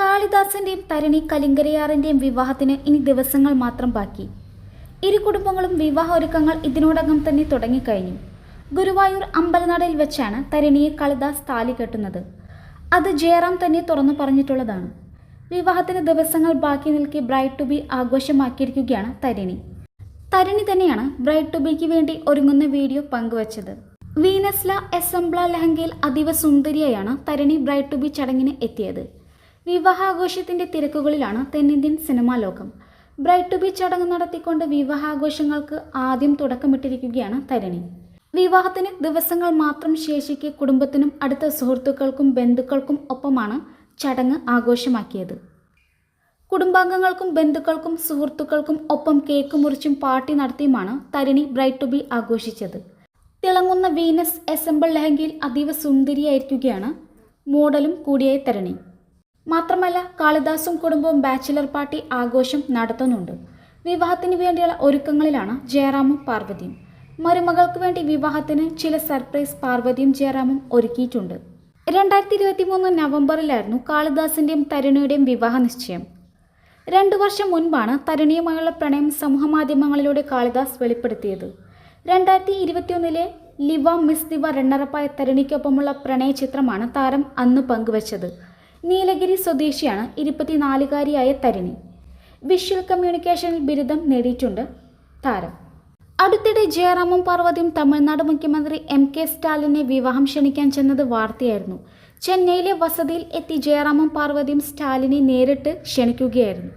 കാളിദാസന്റെയും തരണി കലിങ്കരയാറിന്റെയും വിവാഹത്തിന് ഇനി ദിവസങ്ങൾ മാത്രം ബാക്കി. ഇരു കുടുംബങ്ങളും വിവാഹ ഒരുക്കങ്ങൾ ഇതിനോടകം തന്നെ തുടങ്ങിക്കഴിഞ്ഞു. ഗുരുവായൂർ അമ്പലനടയിൽ വെച്ചാണ് തരണിയെ കാളിദാസ് താലി കെട്ടുന്നത്. അത് ജയറാം തന്നെ തുറന്നു പറഞ്ഞിട്ടുള്ളതാണ്. വിവാഹത്തിന് ദിവസങ്ങൾ ബാക്കി നിൽക്കി ബ്രൈഡ് ടു ബി ആഘോഷമാക്കിയിരിക്കുകയാണ് തരിണി. തരിണി തന്നെയാണ് ബ്രൈഡ് ടു ബിക്ക് വേണ്ടി ഒരുങ്ങുന്ന വീഡിയോ പങ്കുവച്ചത്. വീനസ്ല എസംബ്ല ലഹങ്കയിൽ അതീവ സുന്ദരിയായാണ് തരിണി ബ്രൈഡ് ടു ബി ചടങ്ങിന് എത്തിയത്. വിവാഹാഘോഷത്തിന്റെ തിരക്കുകളിലാണ് തെന്നിന്ത്യൻ സിനിമാ ലോകം. ബ്രൈറ്റ് ടു ബി ചടങ്ങ് നടത്തിക്കൊണ്ട് വിവാഹാഘോഷങ്ങൾക്ക് ആദ്യം തുടക്കമിട്ടിരിക്കുകയാണ് തരണി. വിവാഹത്തിന് ദിവസങ്ങൾ മാത്രം ശേഷിക്കെ കുടുംബത്തിനും അടുത്ത സുഹൃത്തുക്കൾക്കും ബന്ധുക്കൾക്കും ഒപ്പമാണ് ചടങ്ങ് ആഘോഷമാക്കിയത്. കുടുംബാംഗങ്ങൾക്കും ബന്ധുക്കൾക്കും സുഹൃത്തുക്കൾക്കും ഒപ്പം കേക്ക് മുറിച്ചും പാർട്ടി നടത്തിയുമാണ് തരിണി ബ്രൈറ്റ് ടു ബി ആഘോഷിച്ചത്. തിളങ്ങുന്ന വീനസ് എസംബിൾ ലഹങ്കയിൽ അതീവ സുന്ദരിയായിരിക്കുകയാണ് മോഡലും കൂടിയായ തരണി. മാത്രമല്ല കാളിദാസും കുടുംബവും ബാച്ചിലർ പാർട്ടി ആഘോഷം നടത്തുന്നുണ്ട്. വിവാഹത്തിന് വേണ്ടിയുള്ള ഒരുക്കങ്ങളിലാണ് ജയറാമും പാർവതിയും. മരുമകൾക്ക് വേണ്ടി വിവാഹത്തിന് ചില സർപ്രൈസ് പാർവതിയും ജയറാമും ഒരുക്കിയിട്ടുണ്ട്. രണ്ടായിരത്തി ഇരുപത്തി മൂന്ന് നവംബറിലായിരുന്നു കാളിദാസിന്റെയും തരുണിയുടെയും വിവാഹ നിശ്ചയം. രണ്ടു വർഷം മുൻപാണ് തരുണിയുമായുള്ള പ്രണയം സമൂഹമാധ്യമങ്ങളിലൂടെ കാളിദാസ് വെളിപ്പെടുത്തിയത്. രണ്ടായിരത്തി ഇരുപത്തിയൊന്നിലെ ലിവ മിസ് ദിവ റണ്ണറപ്പായ തരുണിക്കൊപ്പമുള്ള പ്രണയ ചിത്രമാണ് താരം അന്ന് പങ്കുവച്ചത്. നീലഗിരി സ്വദേശിയാണ് ഇരുപത്തിനാലുകാരിയായ തരിണി. വിഷ്വൽ കമ്മ്യൂണിക്കേഷനിൽ ബിരുദം നേടിയിട്ടുണ്ട് താരം. അടുത്തിടെ ജയറാമും പാർവതിയും തമിഴ്നാട് മുഖ്യമന്ത്രി എം കെ സ്റ്റാലിനെ വിവാഹം ക്ഷണിക്കാൻ ചെന്നത് വാർത്തയായിരുന്നു. ചെന്നൈയിലെ വസതിയിൽ എത്തി ജയറാമും പാർവതിയും സ്റ്റാലിനെ നേരിട്ട് ക്ഷണിക്കുകയായിരുന്നു.